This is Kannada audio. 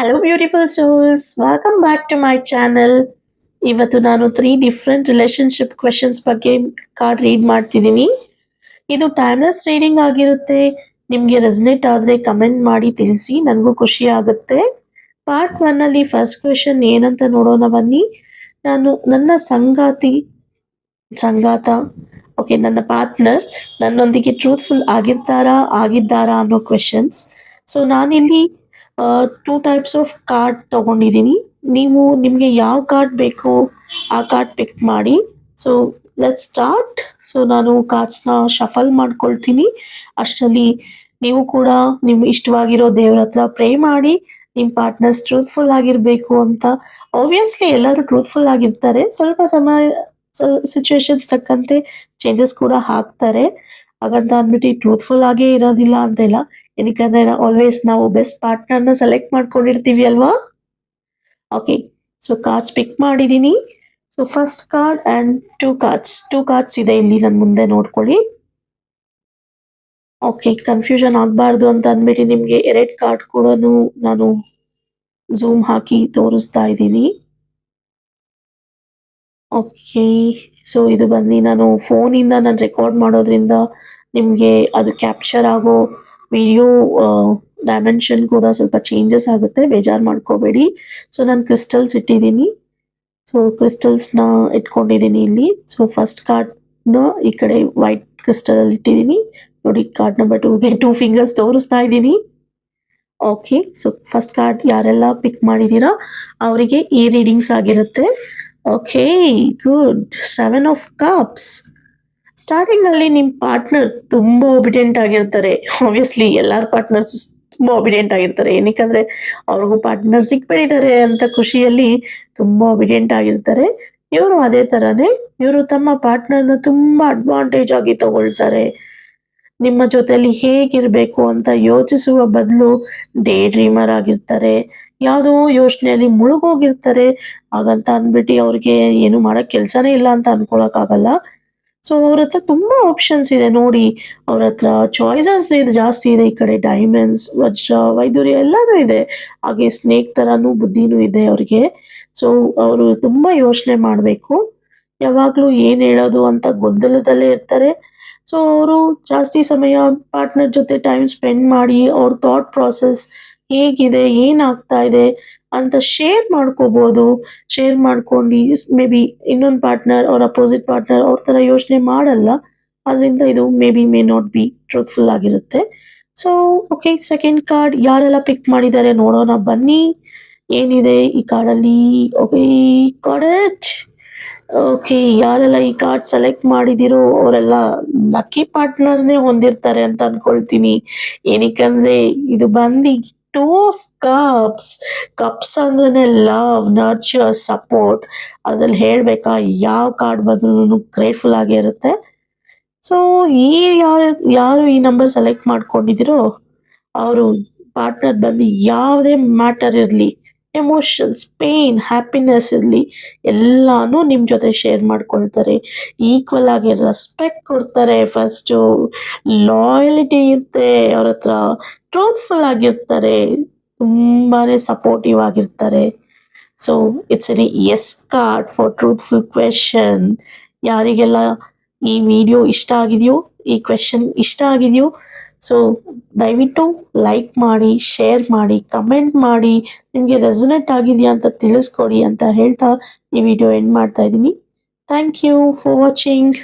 Hello beautiful souls welcome back to my channel ಇವತ್ತು ನಾನು ತ್ರೀ ಡಿಫ್ರೆಂಟ್ ರಿಲೇಶನ್ಶಿಪ್ ಕ್ವೆಶನ್ಸ್ ಬಗ್ಗೆ ಕಾರ್ಡ್ ರೀಡ್ ಮಾಡ್ತಿದ್ದೀನಿ ಇದು ಟೈಮ್ಲೆಸ್ ರೀಡಿಂಗ್ ಆಗಿರುತ್ತೆ. ನಿಮಗೆ ರೆಸನೇಟ್ ಆದರೆ ಕಮೆಂಟ್ ಮಾಡಿ ತಿಳಿಸಿ, ನನಗೂ ಖುಷಿ ಆಗುತ್ತೆ. ಪಾರ್ಟ್ ಒನ್ನಲ್ಲಿ ಫಸ್ಟ್ ಕ್ವೆಶನ್ ಏನಂತ ನೋಡೋಣ ಬನ್ನಿ. ನಾನು ನನ್ನ ಸಂಗಾತಿ, ಸಂಗಾತ ಓಕೆ ನನ್ನ ಪಾರ್ಟ್ನರ್ ನನ್ನೊಂದಿಗೆ ಟ್ರೂತ್ಫುಲ್ ಆಗಿರ್ತಾರಾ, ಆಗಿದ್ದಾರಾ ಅನ್ನೋ ಕ್ವೆಶನ್ಸ್ ಸೊ ನಾನಿಲ್ಲಿ ಟೂ ಟೈಪ್ಸ್ ಆಫ್ ಕಾರ್ಡ್ ತಗೊಂಡಿದ್ದೀನಿ ನೀವು ನಿಮಗೆ ಯಾವ ಕಾರ್ಡ್ ಬೇಕು ಆ ಕಾರ್ಡ್ ಪಿಕ್ ಮಾಡಿ. ಸೊ ಲೆಟ್ ಸ್ಟಾರ್ಟ್ ಸೊ ನಾನು ಕಾರ್ಡ್ಸ್ನ ಶಫಲ್ ಮಾಡ್ಕೊಳ್ತೀನಿ. ಅಷ್ಟರಲ್ಲಿ ನೀವು ಕೂಡ ನಿಮ್ಗೆ ಇಷ್ಟವಾಗಿರೋ ದೇವ್ರ ಹತ್ರ ಪ್ರೇ ಮಾಡಿ. ನಿಮ್ಮ ಪಾರ್ಟ್ನರ್ಸ್ ಟ್ರೂತ್ಫುಲ್ ಆಗಿರಬೇಕು ಅಂತ. ಆಬ್ವಿಯಸ್ಲಿ ಎಲ್ಲರೂ ಟ್ರೂತ್ಫುಲ್ ಆಗಿರ್ತಾರೆ. ಸ್ವಲ್ಪ ಸಮಯ ಸಿಚುವೇಶನ್ಸ್ ತಕ್ಕಂತೆ ಚೇಂಜಸ್ ಕೂಡ ಹಾಕ್ತಾರೆ. ಹಾಗಂತ ಅಂದ್ಬಿಟ್ಟು ಟ್ರೂತ್ಫುಲ್ ಆಗೇ ಇರೋದಿಲ್ಲ ಅಂತ ಏನಕ್ಕಂದ್ರೆ ಆಲ್ವೇಸ್ ನಾವು ಬೆಸ್ಟ್ ಪಾರ್ಟ್ನರ್ನ ಸೆಲೆಕ್ಟ್ ಮಾಡ್ಕೊಂಡಿರ್ತೀವಿ ಅಲ್ವಾ? ಓಕೆ ಸೊ ಕಾರ್ಡ್ಸ್ ಪಿಕ್ ಮಾಡಿದ್ದೀನಿ so first card and two cards two cards ಇದೆ ಇಲ್ಲಿ ನನ್ನ ಮುಂದೆ ನೋಡ್ಕೊಳ್ಳಿ. ಓಕೆ ಕನ್ಫ್ಯೂಷನ್ ಆಗಬಾರ್ದು ಅಂತ ಅಂದ್ಬಿಟ್ಟು ನಿಮಗೆ ಎರಡು ಕಾರ್ಡ್ ಕೂಡ ನಾನು ಝೂಮ್ ಹಾಕಿ ತೋರಿಸ್ತಾ ಇದ್ದೀನಿ. ಓಕೆ ಸೊ ಇದು ಬಂದು ನಾನು ಫೋನಿಂದ ನಾನು ರೆಕಾರ್ಡ್ ಮಾಡೋದ್ರಿಂದ ನಿಮಗೆ ಅದು ಕ್ಯಾಪ್ಚರ್ ಆಗೋ ವಿಡಿಯೋ ಡೈಮೆನ್ಷನ್ ಕೂಡ ಸ್ವಲ್ಪ ಚೇಂಜಸ್ ಆಗುತ್ತೆ. ಬೇಜಾರು ಮಾಡ್ಕೋಬೇಡಿ. ಸೊ ನಾನು ಕ್ರಿಸ್ಟಲ್ಸ್ ಇಟ್ಟಿದ್ದೀನಿ. ಸೊ ಕ್ರಿಸ್ಟಲ್ಸ್ನ ಇಟ್ಕೊಂಡಿದ್ದೀನಿ ಇಲ್ಲಿ. ಸೊ ಫಸ್ಟ್ ಕಾರ್ಡ್ನ ಈ ಕಡೆ ವೈಟ್ ಕ್ರಿಸ್ಟಲಲ್ಲಿ ಇಟ್ಟಿದ್ದೀನಿ. ನೋಡಿ ಕಾರ್ಡ್ ನಂಬರ್ ಟೂಗೆ ಟೂ ಫಿಂಗರ್ಸ್ ತೋರಿಸ್ತಾ ಇದ್ದೀನಿ. ಓಕೆ ಸೊ ಫಸ್ಟ್ ಕಾರ್ಡ್ ಯಾರೆಲ್ಲ ಪಿಕ್ ಮಾಡಿದ್ದೀರಾ ಅವರಿಗೆ ಈ ರೀಡಿಂಗ್ಸ್ ಆಗಿರುತ್ತೆ. Okay good seven of cups starting ಅಲ್ಲಿ ನಿಮ್ಮ ಪಾರ್ಟ್ನರ್ ತುಂಬಾ ಒಬಿಡೆಂಟ್ ಆಗಿರ್ತಾರೆ. ಆಬ್ವಿಯಸ್ಲಿ ಎಲ್ಲಾರು ಪಾರ್ಟ್ನರ್ಸ್ ತುಂಬಾ ಒಬಿಡೆಂಟ್ ಆಗಿರ್ತಾರೆ. ಏನಕ್ಕಂದ್ರೆ ಅವ್ರಿಗೂ ಪಾರ್ಟ್ನರ್ ಸಿಕ್ಬಿಟ್ಟಿದ್ದಾರೆ ಅಂತ ಖುಷಿಯಲ್ಲಿ ತುಂಬಾ ಒಬಿಡೆಂಟ್ ಆಗಿರ್ತಾರೆ. ಇವರು ಅದೇ ತರನೇ ಇವರು ತಮ್ಮ ಪಾರ್ಟ್ನರ್ನ ತುಂಬಾ ಅಡ್ವಾಂಟೇಜ್ ಆಗಿ ತಗೊಳ್ತಾರೆ. ನಿಮ್ಮ ಜೊತೆಯಲ್ಲಿ ಹೇಗಿರ್ಬೇಕು ಅಂತ ಯೋಚಿಸುವ ಬದಲು ಡೇ ಡ್ರೀಮರ್ ಆಗಿರ್ತಾರೆ. ಯಾವುದೋ ಯೋಚನೆಯಲ್ಲಿ ಮುಳುಗೋಗಿರ್ತಾರೆ. ಹಾಗಂತ ಅಂದ್ಬಿಟ್ಟು ಅವ್ರಿಗೆ ಏನು ಮಾಡಕ್ ಕೆಲಸನೇ ಇಲ್ಲ ಅಂತ ಅನ್ಕೊಳಕ್ ಆಗಲ್ಲ. ಸೊ ಅವ್ರ ಹತ್ರ ತುಂಬಾ ಆಪ್ಷನ್ಸ್ ಇದೆ. ನೋಡಿ ಅವ್ರ ಹತ್ರ ಚಾಯ್ಸಸ್ ಇದೆ, ಜಾಸ್ತಿ ಇದೆ ಈ ಕಡೆ. ಡೈಮಂಡ್ಸ್ ವಜ್ರ, ವೈದೂರ್ಯ ಎಲ್ಲಾನು ಇದೆ. ಹಾಗೆ ಸ್ನೇಕ್ ತರಾನು ಬುದ್ಧಿನೂ ಇದೆ ಅವ್ರಿಗೆ. ಸೊ ಅವರು ತುಂಬಾ ಯೋಚನೆ ಮಾಡಬೇಕು. ಯಾವಾಗಲೂ ಏನ್ ಹೇಳೋದು ಅಂತ ಗೊಂದಲದಲ್ಲೇ ಇರ್ತಾರೆ. ಸೊ ಅವರು ಜಾಸ್ತಿ ಸಮಯ ಪಾರ್ಟ್ನರ್ ಜೊತೆ ಟೈಮ್ ಸ್ಪೆಂಡ್ ಮಾಡಿ ಅವ್ರ ಥಾಟ್ ಪ್ರಾಸೆಸ್ ಹೇಗಿದೆ ಏನಾಗ್ತಾ ಇದೆ ಅಂತ ಶೇರ್ ಮಾಡ್ಕೋಬಹುದು ಶೇರ್ ಮಾಡ್ಕೊಂಡು ಮೇ ಬಿ ಇನ್ನೊಂದು ಪಾರ್ಟ್ನರ್ ಅವ್ರ ಅಪೋಸಿಟ್ ಪಾರ್ಟ್ನರ್ ಅವ್ರ ತರ ಯೋಚನೆ ಮಾಡಲ್ಲ. ಅದರಿಂದ ಇದು maybe may not be truthful ಆಗಿರುತ್ತೆ. ಸೊ ಓಕೆ ಸೆಕೆಂಡ್ ಕಾರ್ಡ್ ಯಾರೆಲ್ಲ ಪಿಕ್ ಮಾಡಿದ್ದಾರೆ ನೋಡೋಣ, ಬನ್ನಿ. ಏನಿದೆ ಈ ಕಾರ್ಡಲ್ಲಿ ಓಕೆ ಕಾರ್ಡ್ ಓಕೆ ಯಾರೆಲ್ಲ ಈ ಕಾರ್ಡ್ ಸೆಲೆಕ್ಟ್ ಮಾಡಿದಿರೋ ಅವರೆಲ್ಲ ಲಕ್ಕಿ ಪಾರ್ಟ್ನರ್ನೇ ಹೊಂದಿರ್ತಾರೆ ಅಂತ ಅನ್ಕೊಳ್ತೀನಿ. ಏನಕ್ಕಂದ್ರೆ ಇದು ಬಂದು ಟೂ ಆಫ್ ಕಪ್ಸ್ ಕಪ್ಸ್ ಅಂದ್ರೆ ಲವ್ ನರ್ಚರ್ ಸಪೋರ್ಟ್ ಅದ್ರಲ್ಲಿ ಹೇಳ್ಬೇಕಾ ಯಾವ ಕಾರ್ಡ್ ಬದಲು ಗ್ರೇಟ್ಫುಲ್ ಆಗಿ ಇರುತ್ತೆ ಸೊ ಈ ಯಾರು ಯಾರು ಈ ನಂಬರ್ ಸೆಲೆಕ್ಟ್ ಮಾಡ್ಕೊಂಡಿದ್ದೀರೋ, ಅವರು ಪಾರ್ಟ್ನರ್ ಬಂದು ಯಾವುದೇ ಮ್ಯಾಟರ್ ಇರಲಿ ಎಮೋಷನ್ಸ್ ಪೇನ್ ಹ್ಯಾಪಿನೆಸ್ ಇರಲಿ, ಎಲ್ಲಾನು ನಿಮ್ಮ ಜೊತೆ ಶೇರ್ ಮಾಡ್ಕೊಳ್ತಾರೆ. ಈಕ್ವಲ್ ಆಗಿ ರೆಸ್ಪೆಕ್ಟ್ ಕೊಡ್ತಾರೆ. ಫಸ್ಟು ಲಾಯಲಿಟಿ ಇರುತ್ತೆ, ಅವ್ರ ಹತ್ರ ಟ್ರೂತ್ಫುಲ್ ಆಗಿರ್ತಾರೆ ತುಂಬಾ ಸಪೋರ್ಟಿವ್ ಆಗಿರ್ತಾರೆ. So it's any yes card for truthful question ಯಾರಿಗೆಲ್ಲ ಈ ವಿಡಿಯೋ ಇಷ್ಟ ಆಗಿದೆಯೋ, ಈ ಕ್ವೆಶನ್ ಇಷ್ಟ ಆಗಿದೆಯೋ ಸೊ ದಯವಿಟ್ಟು ಲೈಕ್ ಮಾಡಿ ಶೇರ್ ಮಾಡಿ ಕಮೆಂಟ್ ಮಾಡಿ, ನಿಮಗೆ ರೆಸನೇಟ್ ಆಗಿದೆಯಾ ಅಂತ ತಿಳಿಸ್ಕೊಡಿ ಅಂತ ಹೇಳ್ತಾ ಈ ವಿಡಿಯೋ ಎಂಡ್ ಮಾಡ್ತಾ ಇದ್ದೀನಿ. Thank you for watching